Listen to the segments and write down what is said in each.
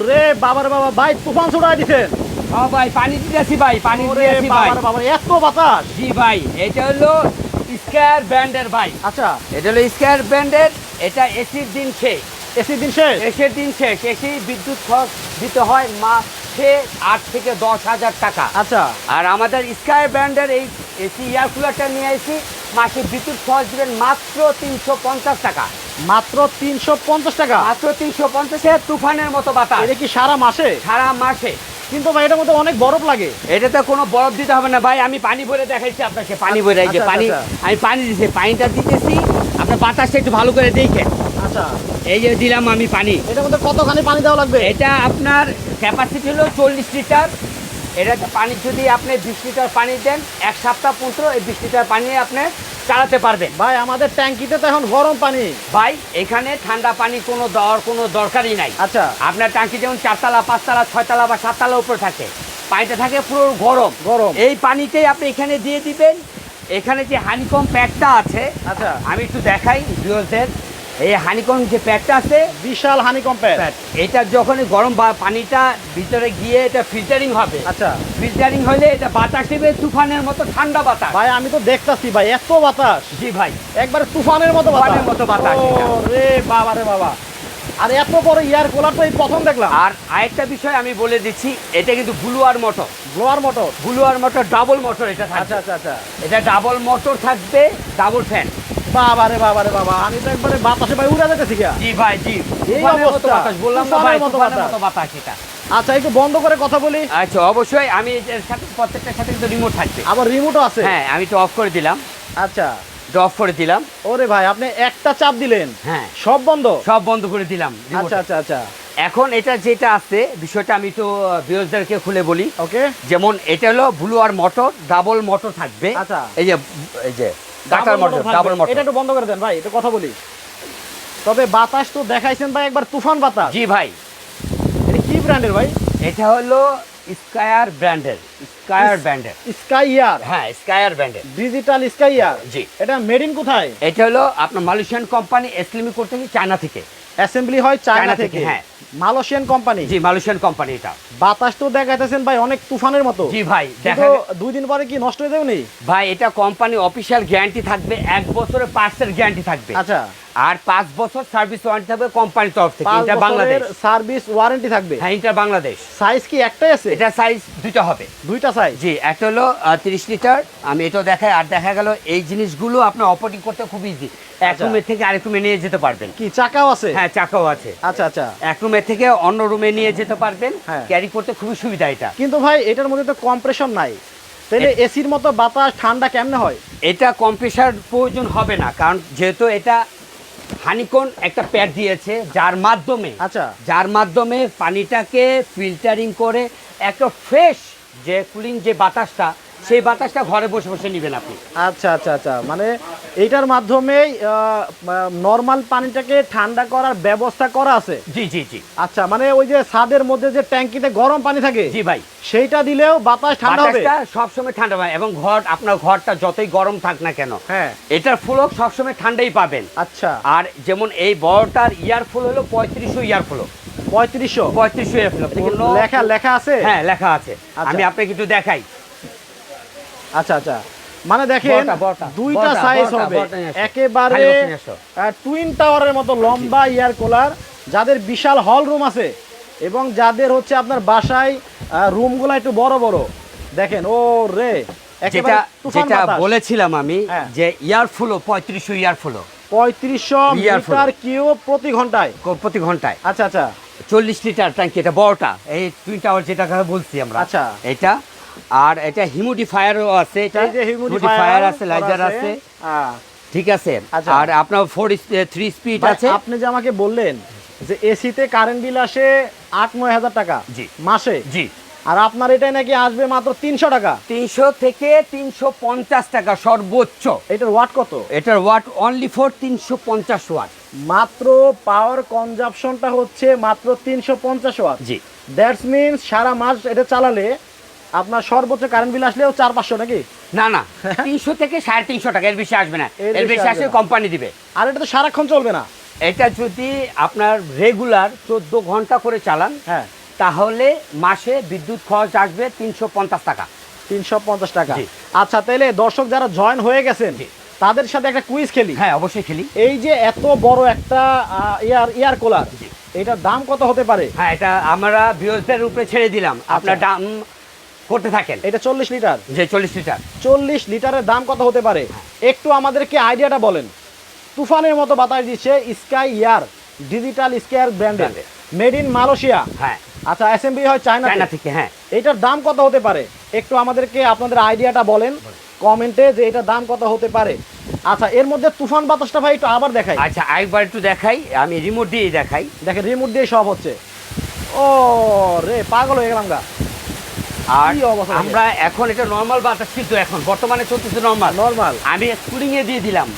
রে বাবার বাবা ভাই তুফান ছড়াই দিছেন হ্যাঁ ভাই পানি দিতেছি ভাই পানি দিতেছি ভাই। বাবা এত বাতাস। জি ভাই এটা হলো স্কয়ার ব্র্যান্ডের ভাই। আচ্ছা। এটা হলো স্কয়ার ব্র্যান্ডের এটা এসির দিন শেষ। এসি দিন শেষ? এসির দিন শেষ এসি বিদ্যুৎ খরচ দিতে হয় মাসে আট থেকে দশ হাজার টাকা। আচ্ছা। আর আমাদের স্কাই ব্র্যান্ডের এই এসি এয়ার কুলারটা নিয়ে এসি মাসে বিদ্যুৎ খরচ দিবেন মাত্র তিনশো পঞ্চাশ টাকা। মাত্র তিনশো পঞ্চাশ টাকা? মাত্র তিনশো পঞ্চাশে তুফানের মতো বাতাস। এটা কি সারা মাসে? সারা মাসে। কিন্তু ভাই এটার মধ্যে অনেক বরফ লাগে। এটাতে কোনো বরফ দিতে হবে না। ভাই আমি পানি ভরে দেখাইছি আপনাকে। পানি ভরে এই যে আচ্ছা, পানি আচ্ছা। আমি পানি দিচ্ছি পানিটা দিতেছি। আপনার বাতাসটা একটু ভালো করে দেখেন। আচ্ছা। এই যে দিলাম আমি পানি। এটার মধ্যে কতখানি পানি দেওয়া লাগবে? এটা আপনার ক্যাপাসিটি হলো চল্লিশ লিটার। এটা পানি যদি আপনি বিশ লিটার পানি দেন এক সপ্তাহ পর্যন্ত এই বিশ লিটার পানি আপনি চালাতে পারবেন। ভাই আমাদের ট্যাঙ্কিতে তো এখন গরম পানি। ভাই এখানে ঠান্ডা পানি কোনো দেওয়ার কোনো দরকারই নাই। আচ্ছা। আপনার ট্যাঙ্কি যেমন চারতলা পাঁচতলা ছয়তলা বা সাততলা উপরে থাকে পানিটা থাকে পুরো গরম। গরম। এই পানিতেই আপনি এখানে দিয়ে দিবেন। এখানে যে হানিকম প্যাকটা আছে আচ্ছা। আমি একটু দেখাই ভিউয়ারদের এই হানিকম যে প্যাকটা আছে বিশাল হানি কম্পেয়ার প্যাক, এটা যখন গরম বা- পানিটা ভিতরে গিয়ে এটা ফিল্টারিং হবে। আচ্ছা। ফিল্টারিং হলে এটা বাতাস দেবে তুফানের মতো ঠান্ডা বাতাস। ভাই আমি তো দেখতাছি ভাই এত বাতাস। জি ভাই। একবারে তুফানের মতো তুফানের মতো বাতাস রে বাবা রে বাবা। আর এত বড় ইয়ার কুলার তো এই প্রথম দেখলাম। আর আরেকটা বিষয় আমি বলে দিচ্ছি এটা কিন্তু blower motor blower motor blower motor double motor এটা আচ্ছা আচ্ছা আচ্ছা। এটা ডাবল মোটর থাকবে ডাবল ফ্যান বাবা রে বাবা রে বাবা। আমি তো একবারে বাতাসে ভাই উড়ে যেতেছি গিয়া। জি ভাই জি। এই অবস্থা। বাতাস বললাম না ভাই মতো বাতাস। এটা। আচ্ছা একটু বন্ধ করে কথা বলি। আচ্ছা অবশ্যই আমি এর সাথে প্রত্যেকটার সাথে কিন্তু রিমোট থাকবে। আবার রিমোটও আছে? হ্যাঁ আমি তো অফ করে দিলাম। আচ্ছা। অফ করে দিলাম। ওরে ভাই আপনি একটা চাপ দিলেন। হ্যাঁ। সব বন্ধ? সব বন্ধ করে দিলাম আচ্ছা আচ্ছা আচ্ছা। এখন এটা যেটা আছে বিষয়টা আমি তো বিরোধীদেরকে খুলে বলি। ওকে। যেমন এটা হলো blower motor double motor থাকবে। আচ্ছা। এই যে এই যে মোটর ডাবল এটা একটু বন্ধ করে দেন ভাই একটু কথা বলি। তবে বাতাস তো দেখাইছেন ভাই একবার তুফান বাতাস। জি ভাই। এটা কি ব্র্যান্ডের ভাই? এটা হলো স্কায়ার ব্র্যান্ডের স্কায়ার ব্র্যান্ডের। স্কাই ইয়ার হ্যাঁ স্কায়ার ব্র্যান্ডের। ডিজিটাল স্কাই ইয়ার জি। এটা মেড ইন কোথায়? এটা হলো আপনার মালয়েশিয়ান কোম্পানি এসলিমি করতে কি চায়না থেকে। অ্যাসেম্বলি হয় চায়না থেকে, হ্যাঁ। Malaysian company. জি মালয়েশিয়ান কোম্পানি এটা। বাতাস তো দেখাইতেছেন ভাই অনেক তুফানের মতো। জি ভাই দেখো দুই দিন পরে কি নষ্ট হয়ে যাবে ভাই এটা কোম্পানি অফিসিয়াল গ্যারান্টি থাকবে এক বছরের পার্সের গ্যারান্টি থাকবে। আচ্ছা। আর পাঁচ বছর সার্ভিস ওয়ারেন্টি থাকবে কোম্পানির তরফ থেকে এটা বাংলাদেশ। সার্ভিস ওয়ারেন্টি থাকবে? হ্যাঁ এটা বাংলাদেশ। সাইজ কি একটাই আছে? এটা সাইজ দুইটা হবে। দুইটা সাইজ? জি একটা হলো তিরিশ লিটার আমি এটাও দেখাই আর দেখা গেল এই জিনিসগুলো আপনার অপারেটিং করতে খুব ইজি এক আচ্ছা। রুমের থেকে আরেক রুমে নিয়ে যেতে পারবেন। কি চাকাও আছে? হ্যাঁ চাকাও আছে। আচ্ছা আচ্ছা। এক রুমের থেকে অন্য রুমে নিয়ে যেতে পারবেন। হ্যাঁ। ক্যারি করতে খুবই সুবিধা এটা। কিন্তু ভাই এটার মধ্যে তো কম্প্রেশন নাই। তাহলে এসির মতো বাতাস ঠান্ডা কেমনে হয়? এটা কম্প্রেসার প্রয়োজন হবে না কারণ যেহেতু এটা হানিকন একটা প্যাড দিয়েছে যার মাধ্যমে আচ্ছা। যার মাধ্যমে পানিটাকে ফিল্টারিং করে একটা ফ্রেশ যে কুলিং যে বাতাসটা সেই বাতাসটা ঘরে বসে বসে নেবেন আপনি। আচ্ছা আচ্ছা আচ্ছা। মানে এইটার মাধ্যমেই নর্মাল পানিটাকে ঠান্ডা করার ব্যবস্থা করা আছে? জি জি জি। আচ্ছা মানে ওই যে ছাদের মধ্যে যে ট্যাঙ্কিতে গরম পানি থাকে জি ভাই। সেইটা দিলেও বাতাস ঠান্ডা হবে? সবসময় ঠান্ডা পাবে এবং ঘর আপনার ঘরটা যতই গরম থাক না কেন হ্যাঁ। এটার ফুলক সবসময় ঠান্ডাই পাবেন। আচ্ছা। আর যেমন এই বড়টার ইয়ার ফুল হলো পঁয়ত্রিশশো ইয়ার ফুল পঁয়ত্রিশশো? পঁয়ত্রিশশো ইয়ার ফুল লেখা লেখা আছে? হ্যাঁ লেখা আছে। আচ্ছা। আমি আপনাকে একটু দেখাই। আচ্ছা আচ্ছা মানে দেখেন দুইটা সাইজ হবে। একেবারে। টুইন টাওয়ারের মতো লম্বা ইয়ার কুলার যাদের বিশাল হল রুম আছে এবং যাদের হচ্ছে আপনার বাসায় রুমগুলো একটু বড় বড় দেখেন ও রে যেটা যেটা বলেছিলাম আমি হ্যাঁ। যে ইয়ার ফুলও পঁয়ত্রিশশো ইয়ার ফুলও পঁয়ত্রিশশো। মিটার কিউ প্রতি ঘন্টায় প্রতি ঘন্টায় আচ্ছা আচ্ছা চল্লিশ লিটার ট্যাঙ্কি এটা বড়টা এই টুইন টাওয়ার যেটা বলছি আমরা আচ্ছা। এটা আর এটা হিউমিডিফায়ারও আছে এটা হিউমিডিফায়ার আছে লাইজার আছে। আহ, ঠিক আছে? আচ্ছা। আর আপনার ফোর থ্রি স্পিড আছে। আপনি যে আমাকে বললেন যে এসিতে কারেন্ট বিল আসে আট নয় হাজার টাকা জি। মাসে। জি। আর আপনার এটাই নাকি আসবে মাত্র তিনশো টাকা। তিনশো থেকে তিনশো পঞ্চাশ টাকা সর্বোচ্চ। এটার ওয়াট কত? এটার ওয়াট অনলি ফর তিনশো পঞ্চাশ ওয়াট মাত্র পাওয়ার কনজাপশনটা হচ্ছে মাত্র তিনশো পঞ্চাশ ওয়াট জি। দ্যাটস মিনস সারা মাস এটা চালালে আপনার সর্বোচ্চ কারেন্ট বিল আসলেও চার পাঁচশো নাকি? না না তিনশো থেকে সাড়ে তিনশো টাকা এর বেশি আসবে না। এর বেশি আসলে কোম্পানি দিবে। আর এটা তো সারাক্ষণ চলবে না। এটা যদি আপনার রেগুলার চোদ্দ ঘণ্টা করে চালান হ্যাঁ। তাহলে মাসে বিদ্যুৎ খরচ আসবে তিনশো পঞ্চাশ টাকা। তিনশো পঞ্চাশ টাকা। আচ্ছা তাহলে দর্শক যারা জয়েন হয়ে গেছেন তাদের সাথে একটা কুইজ খেলি। হ্যাঁ অবশ্যই খেলি। এই যে এত বড় একটা ইয়ার ইয়ার কুলার। এটার দাম কত হতে পারে? হ্যাঁ এটা আমরা বিরোধীদের উপরে ছেড়ে দিলাম। আপনার দাম করতে থাকেন। এটা চল্লিশ লিটার। যে চল্লিশ লিটার। চল্লিশ লিটারের দাম কত হতে পারে? হ্যাঁ। একটু আমাদেরকে আইডিয়াটা বলেন। তুফানের মতো বাতাস দিচ্ছে স্কাই ইয়ার ডিজিটাল স্কেয়ার ব্র্যান্ডের মেড ইন মালয়েশিয়া হ্যাঁ। আচ্ছা অ্যাসেম্বলি হয় চায়না চায়না থেকে। হ্যাঁ। এটার দাম কত হতে পারে? একটু আমাদেরকে আপনাদের আইডিয়াটা বলেন। কমেন্টে যে এটার দাম কত হতে পারে। আচ্ছা এর মধ্যে তুফান বাতাসটা ভাই একটু আবার দেখাই। আচ্ছা আরেকবার একটু দেখাই। আমি রিমোট দিয়েই দেখাই। দেখেন রিমোট দিয়ে সব হচ্ছে। ও রে পাগল হয়ে গেলাম গা। আর আমরা এখন এটা নর্মাল বাতাস কিন্তু এখন বর্তমানে চলতেছে নর্মাল নর্মাল আমি কুলিং এ দিয়ে দিলাম।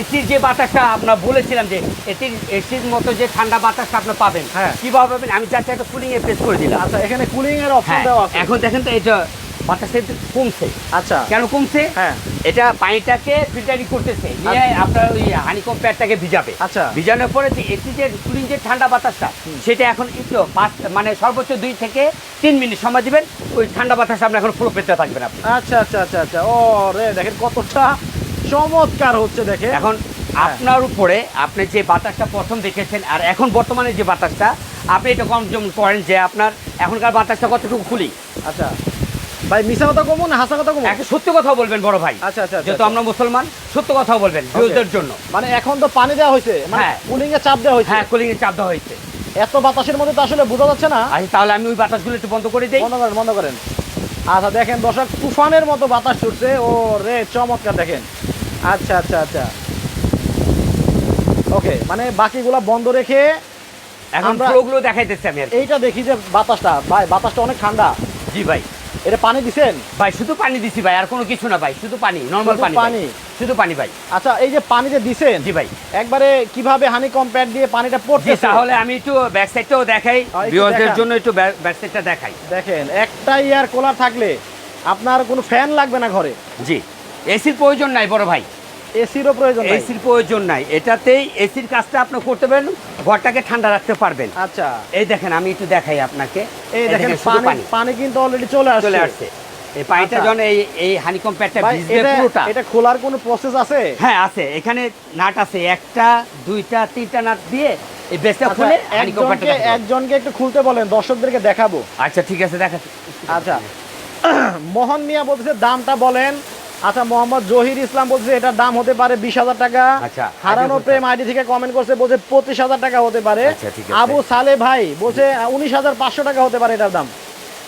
এসির যে বাতাসটা আপনার বলেছিলাম যে এসির এসির মতো যে ঠান্ডা বাতাসটা আপনি পাবেন হ্যাঁ। কীভাবে পাবেন? আমি যাচ্ছে একটা কুলিংয়ে প্রেস করে দিলাম। আচ্ছা এখানে কুলিং এর অপশন হ্যাঁ দেওয়া আছে। এখন দেখেন তো এটা একটু কমছে। আচ্ছা। কেন কমছে? হ্যাঁ। এটা পানিটাকে ফিল্টারিং করতেছে নিয়ে আপনার ওই হানিকম প্যাডটাকে ভিজাবে। আচ্ছা। ভিজানোর পরে যে এসি যে কুলিং যে ঠান্ডা বাতাসটা সেটা এখন একটু পাঁচ মানে সর্বোচ্চ দুই থেকে তিন মিনিট সময় দিবেন ওই ঠান্ডা বাতাস আপনি এখন ফুলো পেতে থাকবেন আপনি। আচ্ছা আচ্ছা আচ্ছা আচ্ছা। ও রে দেখেন কতটা চমৎকার হচ্ছে দেখে এখন আপনার উপরে আপনি যে বাতাসটা প্রথম দেখেছেন আর এখন বর্তমানে যে বাতাসটা আপনি এটা কম করেন যে আপনার এখনকার বাতাসটা কতটুকু খুলি আচ্ছা। ভাই মিশা কথা কমু না হাসা কথা কমু? একটা সত্য কথা বলবেন বড় ভাই। আচ্ছা আচ্ছা আচ্ছা, যেহেতু আমরা মুসলমান সত্য কথা বলবেন. বিরোধীদের জন্য। মানে এখন তো পানি দেওয়া হয়েছে মানে হ্যাঁ। কুলিং এ চাপ দেওয়া হয়েছে। হ্যাঁ কুলিং এর চাপ দেওয়া হয়েছে। এত বাতাসের মধ্যে তো আসলে বোঝা যাচ্ছে না। আচ্ছা তাহলে আমি ওই বাতাসগুলো একটু বন্ধ করে দিই। বন্ধ করেন বন্ধ করেন। আচ্ছা দেখেন দর্শক তুফানের মতো বাতাস ছুটছে। ও রে চমৎকার দেখেন। আচ্ছা আচ্ছা আচ্ছা। ওকে মানে বাকিগুলা বন্ধ রেখে এখন ফ্লোগুলো দেখাইতেছি আমি এইটা দেখি যে বাতাসটা। ভাই বাতাসটা অনেক ঠান্ডা। জি ভাই। এটা পানি দিছেন? ভাই শুধু পানি দিছি ভাই আর কোনো কিছু না ভাই শুধু পানি নর্মাল পানি পানি? শুধু পানি ভাই। আচ্ছা এই যে পানি যে দিছেন জি ভাই। একবারে কীভাবে হানি কম্প্যাক্ট দিয়ে পানিটা পড়ছে তাহলে আমি একটু ব্যাক সাইডটাও দেখাই ভিউয়ারদের জন্য একটু ব্যাক সাইডটা দেখাই। দেখেন একটা ইয়ার কোলার থাকলে আপনার কোনো ফ্যান লাগবে না ঘরে। জি এসির প্রয়োজন নাই বড় ভাই। এসিরও প্রয়োজন এসির প্রয়োজন নাই। এটাতেই এসির কাজটা আপনি করতে পারেন ঘরটাকে ঠান্ডা রাখতে পারবেন। আচ্ছা। এই দেখেন আমি একটু দেখাই আপনাকে। এই দেখেন পানি পানি। কিন্তু অলরেডি চলে আসছে। চলে আসছে। এই পানিটা আচ্ছা। যখন এই এই হানিকম প্যাডটা ভিজবে পুরোটা এটা খোলার কোনো প্রসেস আছে? হ্যাঁ আছে। এখানে নাট আছে। একটা দুইটা তিনটা নাট দিয়ে এই বেসটা আচ্ছা, খুলে হানিকম একজনকে প্যাডটা একজনকে একটু খুলতে বলেন দর্শকদেরকে দেখাবো। আচ্ছা ঠিক আছে দেখাচ্ছি। আচ্ছা। মোহন মিয়া বলতেছে দামটা বলেন আচ্ছা মোহাম্মদ জহির ইসলাম বলছে এটার দাম হতে পারে বিশ হাজার টাকা। আচ্ছা, হারানো প্রেম আইডি থেকে কমেন্ট করছে বলছে পঁচিশ হাজার টাকা হতে পারে। আচ্ছা। আবু সালে ভাই বলছে উনিশ হাজার পাঁচশো টাকা হতে পারে এটার দাম।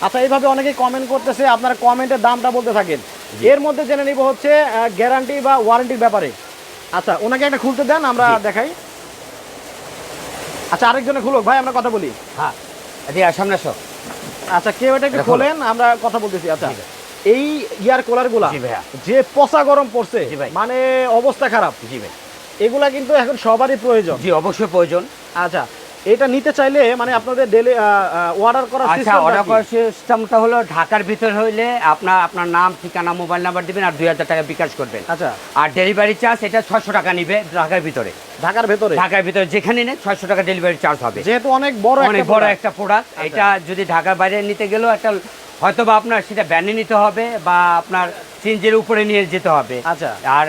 আচ্ছা এইভাবে অনেকেই কমেন্ট করতেছে আপনারা কমেন্টের দামটা বলতে থাকেন। এর মধ্যে জেনে নিব হচ্ছে গ্যারান্টি বা ওয়ারেন্টির ব্যাপারে। আচ্ছা ওনাকে একটা খুলতে দেন আমরা দেখাই। আচ্ছা আরেকজনে খুলুক ভাই আমরা কথা বলি। হ্যাঁ সামনে আচ্ছা কেউ এটা একটু খোলেন আমরা কথা বলতেছি আচ্ছা। এই ইয়ার কোলারগুলা যে পচা গরম পড়ছে মানে অবস্থা খারাপ। জি ভাই। এগুলা কিন্তু এখন সবারই প্রয়োজন। জি অবশ্যই প্রয়োজন। আচ্ছা এটা নিতে চাইলে মানে আপনাদের ডেলি অর্ডার করার আচ্ছা অর্ডার করার সিস্টেমটা হলো ঢাকার ভিতর হইলে আপনার আপনার নাম ঠিকানা মোবাইল নাম্বার দিবেন আর দুই হাজার টাকা বিকাশ করবেন। আচ্ছা। আর ডেলিভারি চার্জ এটা ছয়শো টাকা নিবে ঢাকার ভিতরে। ঢাকার ভিতরে? ঢাকার ভিতরে যেখানে নেন ছয়শো টাকা ডেলিভারি চার্জ হবে। যেহেতু অনেক বড় অনেক বড় একটা প্রোডাক্ট আচ্ছা। এটা যদি ঢাকার বাইরে নিতে গেলেও একটা হয়তো বা আপনার সেটা ব্যানে নিতে হবে বা আপনার চেঞ্জের উপরে নিয়ে যেতে হবে। আচ্ছা। আর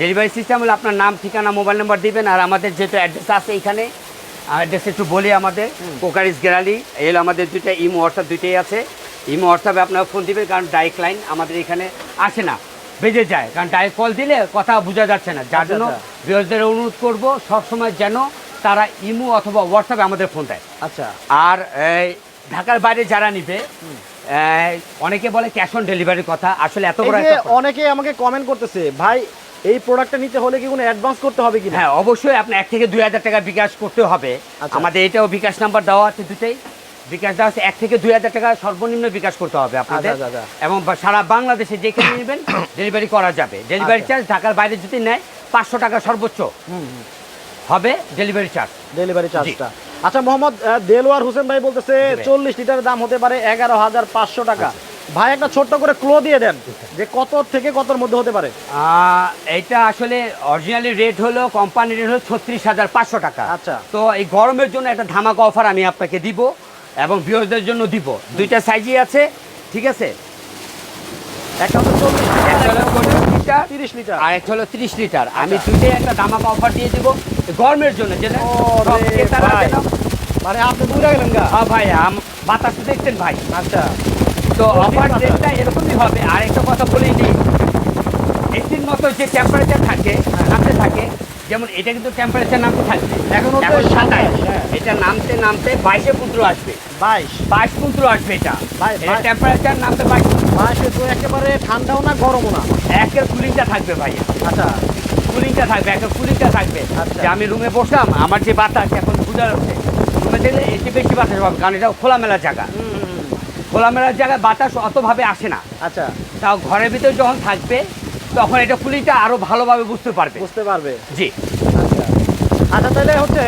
ডেলিভারি সিস্টেম হলে আপনার নাম ঠিকানা মোবাইল নাম্বার দিবেন আর আমাদের যেহেতু অ্যাড্রেস আছে এখানে অ্যাড্রেস একটু বলি আমাদের। কোকারিস গ্যালারি এল আমাদের দুইটা ইমো হোয়াটসঅ্যাপ দুইটাই আছে। ইমো হোয়াটসঅ্যাপে আপনারা ফোন দিবেন কারণ ডাইরেক্ট লাইন আমাদের এখানে আসে না বেজে যায়। কারণ ডাইরেক্ট কল দিলে কথা বোঝা যাচ্ছে না। যার আচ্ছা, জন্য আচ্ছা। অনুরোধ করব সবসময় যেন তারা ইমো অথবা হোয়াটসঅ্যাপে আমাদের ফোন দেয়। আচ্ছা। আর এই, ঢাকার বাইরে যারা নিবে অনেকে বলে ক্যাশ অন ডেলিভারির কথা। আসলে এত বড় একটা অনেকে আমাকে কমেন্ট করতেছে ভাই এই প্রোডাক্টটা নিতে হলে কি কোনো অ্যাডভান্স করতে হবে কিনা? হ্যাঁ অবশ্যই আপনি এক থেকে দুই হাজার টাকা বিকাশ করতে হবে। আচ্ছা। আমাদের এটাও বিকাশ নাম্বার দেওয়া আছে দুটাই বিকাশ দেওয়া আছে এক থেকে দুই হাজার টাকা সর্বনিম্ন বিকাশ করতে হবে আপনাদের। আচ্ছা, আচ্ছা, এবং সারা বাংলাদেশে যেখানে নেবেন ডেলিভারি করা যাবে। ডেলিভারি। চার্জ ঢাকার বাইরে যদি নেয় পাঁচশো টাকা সর্বোচ্চ। হবে ডেলিভারি চার্জ ডেলিভারি চার্জটা আচ্ছা মোহাম্মদ দেলোয়ার হোসেন ভাই বলতেছে চল্লিশ লিটারের দাম হতে পারে এগারো হাজার পাঁচশো টাকা। ভাই একটা ছোট্ট করে ক্লো দিয়ে দেন যে কত থেকে কতর মধ্যে হতে পারে। এটা আসলে অরিজিনালি রেট হলো কোম্পানি রেট হলো ছত্রিশ হাজার পাঁচশো টাকা। আচ্ছা। তো এই গরমের জন্য একটা ধামাকা অফার আমি আপনাকে দিব এবং ভিউয়ারদের জন্য দিব। দুইটা সাইজই আছে ঠিক আছে? একটা চল্লিশ হলো লিটার তিরিশ লিটার। আর একটা হলো তিরিশ লিটার। আমি আচ্ছা। দুইটাই একটা ধামাকা অফার দিয়ে দিব গরমের জন্য যেটা মানে আপনি দূরে গেলেন গা। হ্যাঁ ভাই আম বাতাস দেখছেন ভাই? আচ্ছা। তো অফার বাতাস। এরকমই হবে। আর একটা কথা বলি দিই এসির মতো যে টেম্পারেচার থাকে নামতে থাকে যেমন এটা কিন্তু টেম্পারেচার নামতে থাকবে। এখন সাতাশ। হ্যাঁ। এটা নামতে নামতে বাইশে পুত্র আসবে। বাইশ। বাইশ পুত্র আসবে এটা। টেম্পারেচার নামতে বাইশ বাইশে তো একেবারে ঠান্ডাও না গরমও না। একের কুলিংটা থাকবে ভাইয়া আচ্ছা। কুলিংটা থাকবে একের কুলিংটা থাকবে। আচ্ছা। আমি রুমে বসলাম আমার যে বাতাস এখন বুঝা যাচ্ছে। দেখলে এসে বেশি বাতাস পাবে কারণ এটা খোলামেলা জায়গা। হুম। জায়গায় বাতাস অতভাবে আসে না। আচ্ছা। তাও ঘরের ভিতরে যখন থাকবে তখন এটা কুলিংটা আরও ভালোভাবে বুঝতে পারবে। বুঝতে পারবে। জি। আচ্ছা। আচ্ছা তাহলে হচ্ছে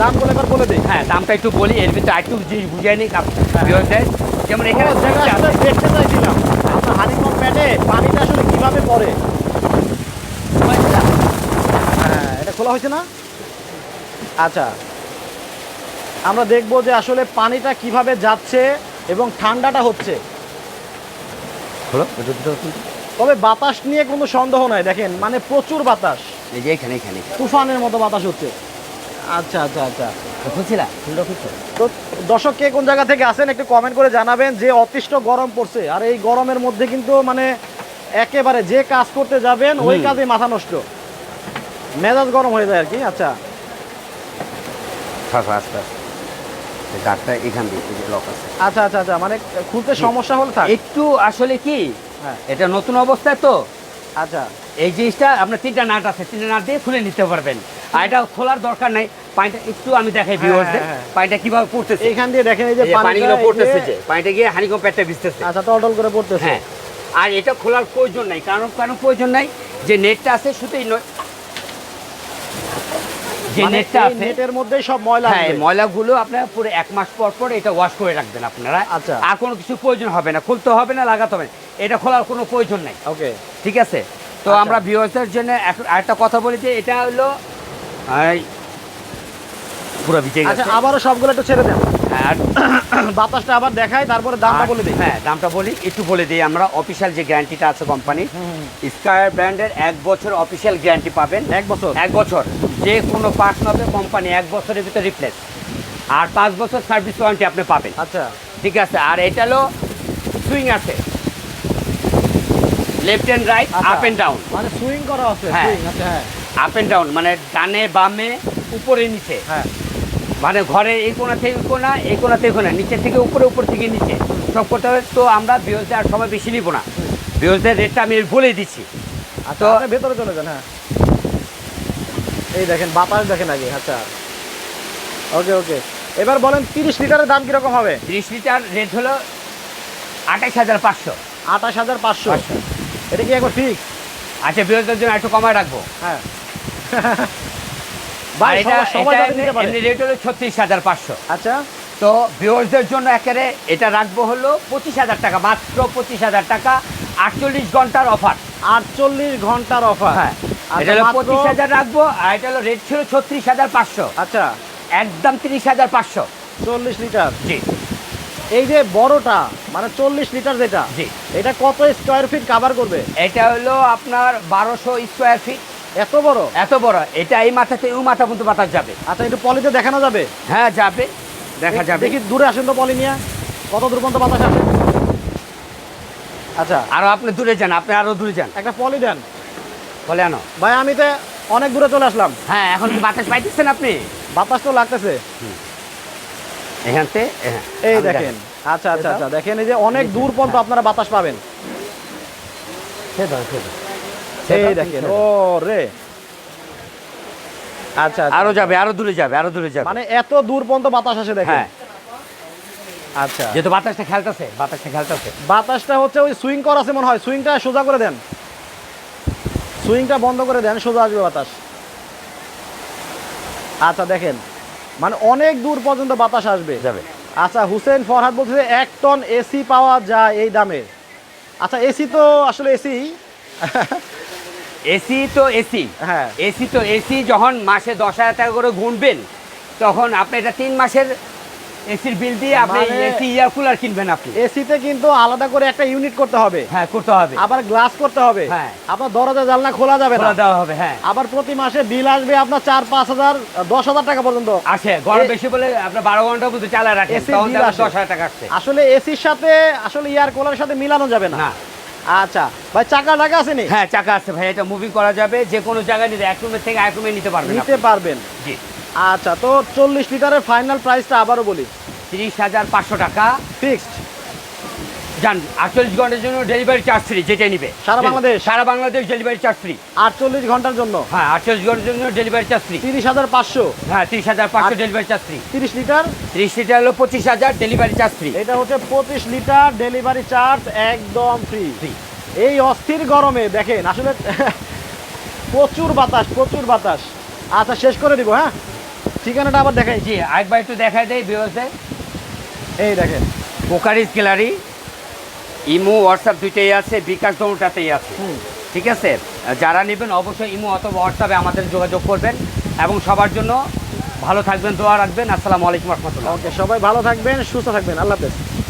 দাম বলে এবার বলে দিই। হ্যাঁ দামটা একটু বলি এর ভিতরে একটু জিনিস বুঝাই নিই ভিউয়ারদের। যেমন এখানে আছে। দেখতে চাইছিলাম। আপনার হানিকম প্যাডে পানিটা আসলে কীভাবে পড়ে? হ্যাঁ এটা খোলা হয়েছে না? আচ্ছা। আমরা দেখব যে আসলে পানিটা কীভাবে যাচ্ছে এবং ঠান্ডাটা হচ্ছে। তবে বাতাস নিয়ে কোনো সন্দেহ নাই দেখেন মানে প্রচুর বাতাস। এই যে এখানে এখানে তুফানের মতো বাতাস হচ্ছে। আচ্ছা আচ্ছা আচ্ছা। ফুলটা তো দর্শক কে কোন জায়গা থেকে আসেন একটু কমেন্ট করে জানাবেন যে অতিষ্ঠ গরম পড়ছে। আর এই গরমের মধ্যে কিন্তু মানে একেবারে যে কাজ করতে যাবেন ওই। কাজে মাথা নষ্ট। মেজাজ গরম হয়ে যায় আর কি আচ্ছা। ফাঁস ফাঁস। গাছটা এখান দিয়ে লক আছে। আচ্ছা আচ্ছা আচ্ছা মানে খুলতে সমস্যা হলে থাক। একটু আসলে কি হ্যাঁ। এটা নতুন অবস্থায় তো। আচ্ছা। এই জিনিসটা আপনার তিনটা নাট আছে তিনটা নাট দিয়ে খুলে নিতে পারবেন। আর এটা খোলার দরকার নাই পানিটা একটু আমি দেখাই ভিউয়ারদের হ্যাঁ, হ্যাঁ। পানিটা কীভাবে পড়তেছে। এইখান দিয়ে দেখেন এই যে পানিগুলো পড়তেছে যে- পানিটা গিয়ে হানিকম প্যাটটা ভিজতেছে। আচ্ছা টলটল করে পড়তেছে। হ্যাঁ। আর এটা খোলার প্রয়োজন নাই কারণ কেন প্রয়োজন নাই যে নেটটা আছে শুধুই নয় যে মানে নেটটা আছে নেটের মধ্যেই সব ময়লা হ্যাঁ ময়লাগুলো আপনার পুরো এক মাস পর পর এটা ওয়াশ করে রাখবেন আপনারা। আচ্ছা। আর কোনো কিছু প্রয়োজন হবে না। খুলতে হবে না লাগাতে হবে না। এটা খোলার কোনো প্রয়োজন নাই। ওকে। ঠিক আছে? তো আচ্ছা। আমরা ভিউয়ার্সদের জন্য এক- আরেকটা কথা বলি যে এটা হলো এই, পুরো ভিজে গেছে। আচ্ছা আবারও সবগুলো একটু ছেড়ে দেন। আর বাতাসটা আবার দেখাই তারপরে দামটা বলে দিই। হ্যাঁ দামটা বলি একটু বলে দিই আমরা অফিসিয়াল যে গ্যারান্টিটা আছে কোম্পানির স্কায়ার ব্র্যান্ডের এক বছর অফিসিয়াল গ্যারান্টি পাবেন। এক বছর? এক বছর। যে কোনো পার্ট নেবে কোম্পানি এক বছরের ভিতরে রিপ্লেস আর পাঁচ বছর সার্ভিস ওয়ারেন্টি আপনি পাবেন। আচ্ছা। ঠিক আছে আর এটা হলো সুইং আছে। Left and right. Up and down মানে সুইং করা আছে হ্যাঁ। আপ অ্যান্ড ডাউন মানে ডানে বামে উপরে নিচে। হ্যাঁ। মানে ঘরে এই কোনা থেকে কোনা এই কোনা থেকে কোনা নিচে থেকে উপরে উপর থেকে নিচে। সব করতে হবে তো আমরা বিওজদের আর সময় বেশি নিব না। বিওজদের রেটটা আমি বলে দিচ্ছি। আচ্ছা তো- ভেতরে চলে যান হ্যাঁ। এই দেখেন বাতাস দেখেন আগে আচ্ছা। ওকে ওকে। এবার বলেন তিরিশ লিটারের দাম কীরকম হবে? তিরিশ লিটার রেট হলো আঠাইশ হাজার পাঁচশো। আঠাশ হাজার পাঁচশো। এটা কি একবার ফিক্স আচ্ছা বিওজদের জন্য একটু কমায় রাখব। হ্যাঁ। ভাই এটা সবাই- নিতে পারে এমনি রেট হলো ছত্রিশ হাজার পাঁচশো। আচ্ছা। তো ভিউয়ার্সদের জন্য একেবারে এটা রাখব হলো পঁচিশ হাজার টাকা মাত্র পঁচিশ হাজার টাকা আটচল্লিশ ঘণ্টার অফার আটচল্লিশ ঘণ্টার অফার হ্যাঁ আচ্ছা, এটা হলো পঁচিশ হাজার রাখব আর এটা হলো রেট ছিল ছত্রিশ হাজার পাঁচশো। আচ্ছা। একদম তিরিশ হাজার পাঁচশো। চল্লিশ লিটার। জি। এই যে বড়টা মানে চল্লিশ লিটার যেটা জি। এটা কত স্কোয়ার ফিট কাভার করবে? এটা হলো আপনার বারোশো স্কোয়ার ফিট এত বড়? এত বড়। এটা এই মাথা থেকে ওই মাথা পর্যন্ত বাতাস যাবে। আচ্ছা একটু পলিতে দেখানো যাবে? হ্যাঁ যাবে। দেখা যাবে। দেখি দূরে আসেন তো পলি নিয়ে। কত দূর পর্যন্ত বাতাস আসে? আচ্ছা। আরও আপনি দূরে যান আপনি আরও দূরে যান। একটা পলি দেন। বলে আনো। ভাই আমি তো অনেক দূরে চলে আসলাম। হ্যাঁ এখন কি বাতাস পাইতেছেন আপনি? বাতাস তো লাগতেছে। এখান থেকে হ্যাঁ, এই দেখেন। আচ্ছা আচ্ছা আচ্ছা। দেখেন এই যে অনেক দূর পর্যন্ত আপনারা বাতাস পাবেন। সে দাও। এই দেখেন ও রে আচ্ছা আচ্ছা। আরও যাবে আরও দূরে যাবে আরও দূরে যাবে। মানে এত দূর পর্যন্ত বাতাস আসে দেখেন। হ্যাঁ। আচ্ছা। যেহেতু বাতাসটা খেলতেছে বাতাসটা খেলতেছে। বাতাসটা হচ্ছে ওই সুইং করা আছে মনে হয়। সুইংটা সোজা করে দেন। সুইংটা বন্ধ করে দেন সোজা আসবে বাতাস। আচ্ছা দেখেন। মানে অনেক দূর পর্যন্ত বাতাস আসবে। যাবে। আচ্ছা হুসেন ফরহাদ বলছে এক টন এসি পাওয়া যায় এই দামে। আচ্ছা এসি তো আসলে এসি। এসি তো এসি। হ্যাঁ। এসি তো এসি যখন মাসে দশ হাজার টাকা করে গুনবেন তখন আপনি এটা তিন মাসের এসির বিল দিয়ে আপনি মানে- এসি ইয়ার কুলার কিনবেন আপনি। এসিতে কিন্তু আলাদা করে একটা ইউনিট করতে হবে। হ্যাঁ করতে হবে। আবার গ্লাস করতে হবে। হ্যাঁ। আপনার দরজা জানলা খোলা যাবে না। দেওয়া হবে হ্যাঁ। আবার প্রতি মাসে বিল আসবে আপনার চার পাঁচ হাজার দশ হাজার টাকা পর্যন্ত। আসে গরম বেশি বলে আপনার বারো ঘণ্টা bill দেখবেন আসে। দশ হাজার টাকা আসছে আসলে এসির সাথে আসলে এয়ার কুলারের সাথে মিলানো যাবে না। আচ্ছা ভাই চাকা টাকা আছে নি? হ্যাঁ চাকা আছে ভাই এটা মুভিং করা যাবে যে কোনো জায়গায় নিতে এক রুমের থেকে এক রুমে নিতে পারবেন নিতে পারবেন। জি। আচ্ছা তো চল্লিশ লিটারের ফাইনাল প্রাইসটা আবারও বলি। তিরিশ হাজার পাঁচশো টাকা। ফিক্সড জান আটচল্লিশ ঘণ্টার জন্য ডেলিভারি চার্জ ফ্রি যেটা নিবে। সারা বাংলাদেশ? সারা বাংলাদেশ ডেলিভারি চার্জ ফ্রি আটচল্লিশ ঘণ্টার জন্য? হ্যাঁ আটচল্লিশ ঘণ্টার জন্য ডেলিভারি চার্জ ফ্রি তিরিশ হাজার পাঁচশো? হ্যাঁ তিরিশ হাজার পাঁচশো ডেলিভারি চার্জ ফ্রি তিরিশ লিটার? তিরিশ লিটার হলো পঁচিশ হাজার ডেলিভারি চার্জ ফ্রি এটা হচ্ছে পঁচিশ লিটার ডেলিভারি চার্জ একদম ফ্রি এই অস্থির গরমে দেখেন আসলে প্রচুর বাতাস প্রচুর বাতাস। আচ্ছা শেষ করে দিব হ্যাঁ? ঠিকানাটা আবার দেখাই। জি আরেকবার একটু দেখাই দেয় বিওসে এই দেখেন। পোকারিস গ্যালারি। ইমো হোয়াটসঅ্যাপ দুইটাই আছে বিকাশ দোনোটাতেই আছে। হুম। ঠিক আছে? যারা নেবেন অবশ্যই ইমো অথবা হোয়াটসঅ্যাপে আমাদের যোগাযোগ করবেন এবং সবার জন্য ভালো থাকবেন দোয়া রাখবেন। আসসালামু আলাইকুম রহমতুল্লাহ। ওকে সবাই ভালো থাকবেন সুস্থ থাকবেন। আল্লাহ হাফেজ।